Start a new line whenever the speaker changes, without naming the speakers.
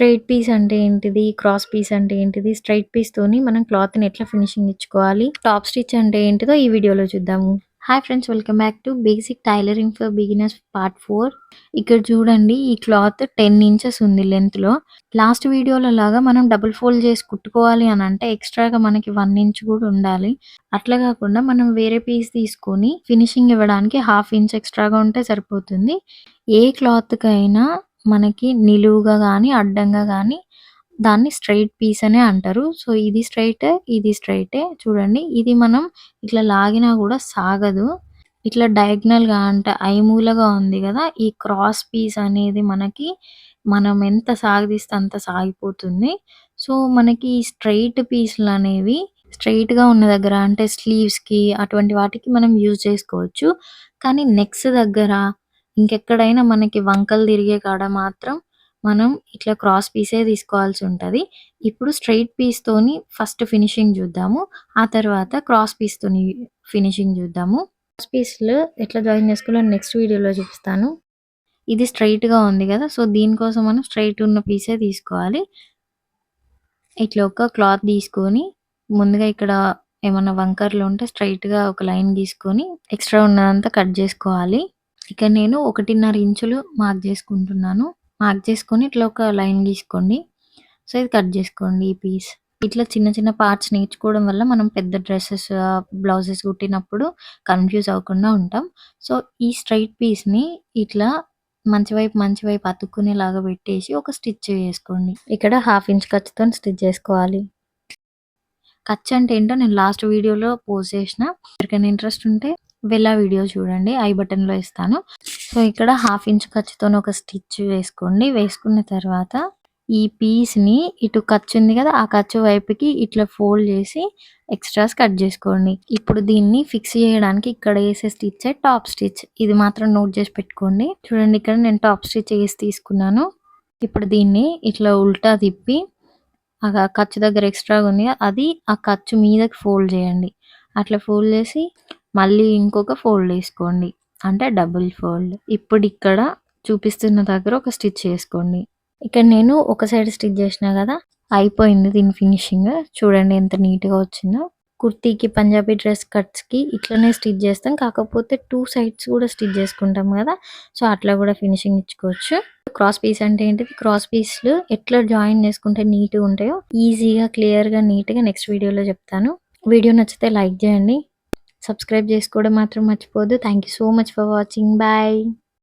Straight piece అంటే ఏంటిది? Cross piece అంటే ఏంటిది? స్ట్రెయిట్ పీస్‌తోని మనం క్లాత్‌ని ఎట్లా ఫినిషింగ్ ఇచ్చుకోవాలి? టాప్ స్టిచ్ అంటే ఏంటిదో ఈ వీడియోలో చూద్దాము. Hi friends welcome back to basic tailoring for beginners part four ఇక్కడ చూడండి ఈ క్లాత్ 10 ఇంచెస్ ఉంది లెంగ్త్‌లో. లాస్ట్ వీడియోలో లాగా మనం డబుల్ ఫోల్డ్ చేసి కుట్టుకోవాలి అని అంటే ఎక్స్ట్రాగా మనకి వన్ ఇంచ్ కూడా ఉండాలి. అట్లా కాకుండా మనం వేరే పీస్ తీసుకొని ఫినిషింగ్ ఇవ్వడానికి హాఫ్ ఇంచ్ ఎక్స్ట్రాగా ఉంటే సరిపోతుంది. ఏ క్లాత్‌కైనా మనకి నిలువుగా కానీ అడ్డంగా కానీ దాన్ని స్ట్రెయిట్ పీస్ అనే అంటారు. సో, ఇది స్ట్రెయిట్ ఇది స్ట్రెయిటే. చూడండి ఇది మనం ఇట్లా లాగినా కూడా సాగదు. ఇట్లా డయాగ్నల్‌గా అంటే ఐమూలగా ఉంది కదా ఈ క్రాస్ పీస్ అనేది మనకి మనం ఎంత సాగదీస్తే అంత సాగిపోతుంది. సో, మనకి ఈ స్ట్రెయిట్ పీస్‌లనేవి స్ట్రెయిట్‌గా ఉన్న దగ్గర అంటే స్లీవ్స్‌కి అటువంటి వాటికి మనం యూజ్ చేసుకోవచ్చు. కానీ నెక్స్ దగ్గర ఇంకెక్కడైనా మనకి వంకలు తిరిగే కాడ మాత్రం మనం ఇట్లా క్రాస్ పీసే తీసుకోవాల్సి ఉంటది. ఇప్పుడు స్ట్రెయిట్ పీస్‌తోని ఫస్ట్ ఫినిషింగ్ చూద్దాము. ఆ తర్వాత క్రాస్ పీస్‌తోని ఫినిషింగ్ చూద్దాము. క్రాస్ పీస్‌లు ఎట్లా జాయిన్ చేసుకోవాలో నెక్స్ట్ వీడియోలో చూపిస్తాను. ఇది స్ట్రెయిట్‌గా ఉంది కదా సో, దీనికోసం మనం స్ట్రెయిట్ ఉన్న పీసే తీసుకోవాలి. ఇట్లా ఒక క్లాత్ తీసుకొని ముందుగా ఇక్కడ ఏమన్నా వంకర్లు ఉంటే స్ట్రెయిట్‌గా ఒక లైన్ గీసుకొని ఎక్స్ట్రా ఉన్నదంతా కట్ చేసుకోవాలి. ఇక్కడ నేను 1.5 ఇంచులు మార్క్ చేసుకుంటున్నాను. మార్క్ చేసుకొని ఇట్లా ఒక లైన్ గీసుకోండి. సో, ఇది కట్ చేసుకోండి ఈ పీస్. ఇట్లా చిన్న చిన్న పార్ట్స్ నేర్చుకోవడం వల్ల మనం పెద్ద డ్రెస్సెస్ బ్లౌజెస్ కుట్టినప్పుడు కన్‌ఫ్యూజ్ అవ్వకుండా ఉంటాం. సో, ఈ స్ట్రెయిట్ పీస్‌ని ఇట్లా మంచి వైపు మంచి వైపు అతుక్కునేలాగా పెట్టేసి ఒక స్టిచ్ చేసుకోండి. ఇక్కడ హాఫ్ ఇంచ్ ఖర్చుతో స్టిచ్ చేసుకోవాలి. ఖర్చు అంటే ఏంటో నేను లాస్ట్ వీడియోలో పోస్ట్ చేసిన. ఎవరికైనా ఇంట్రెస్ట్ ఉంటే వెళ్ళి వీడియో చూడండి. ఐ బటన్‌లో ఇస్తాను. సో, ఇక్కడ హాఫ్ ఇంచ్ ఖర్చుతో ఒక స్టిచ్ వేసుకోండి. వేసుకున్న తర్వాత ఈ పీస్‌ని ఇటు ఖర్చు ఉంది కదా ఆ ఖర్చు వైపుకి ఇట్లా ఫోల్డ్ చేసి ఎక్స్ట్రాస్ కట్ చేసుకోండి. ఇప్పుడు దీన్ని ఫిక్స్ చేయడానికి ఇక్కడ వేసే స్టిచ్చే టాప్ స్టిచ్. ఇది మాత్రం నోట్ చేసి పెట్టుకోండి. చూడండి ఇక్కడ నేను టాప్ స్టిచ్ వేసి తీసుకున్నాను. ఇప్పుడు దీన్ని ఇట్లా ఉల్టా తిప్పి ఆ ఖర్చు దగ్గర ఎక్స్ట్రాగా ఉంది అది ఆ ఖర్చు మీదకి ఫోల్డ్ చేయండి. అట్లా ఫోల్డ్ చేసి మళ్ళీ ఇంకొక ఫోల్డ్ వేసుకోండి అంటే డబుల్ ఫోల్డ్. ఇప్పుడు ఇక్కడ చూపిస్తున్న దగ్గర ఒక స్టిచ్ వేసుకోండి ఇక్కడ నేను ఒక సైడ్ స్టిచ్ చేసినా కదా అయిపోయింది దీని ఫినిషింగ్. చూడండి ఎంత నీట్‌గా వచ్చిందో. కుర్తీకి, పంజాబీ డ్రెస్ కట్స్‌కి ఇట్లనే స్టిచ్ చేస్తాం. కాకపోతే టూ సైడ్స్ కూడా స్టిచ్ చేసుకుంటాం కదా సో, అట్లా కూడా ఫినిషింగ్ ఇచ్చుకోవచ్చు. క్రాస్ పీస్ అంటే ఏంటిది? క్రాస్ పీస్‌లు ఎట్లా జాయిన్ చేసుకుంటే నీట్‌గా ఉంటాయో ఈజీగా, క్లియర్‌గా, నీట్‌గా నెక్స్ట్ వీడియోలో చెప్తాను. వీడియో నచ్చితే లైక్ చేయండి. సబ్స్క్రైబ్ చేసుకోవడం మాత్రం మర్చిపోవద్దు. Thank you so much for watching. Bye.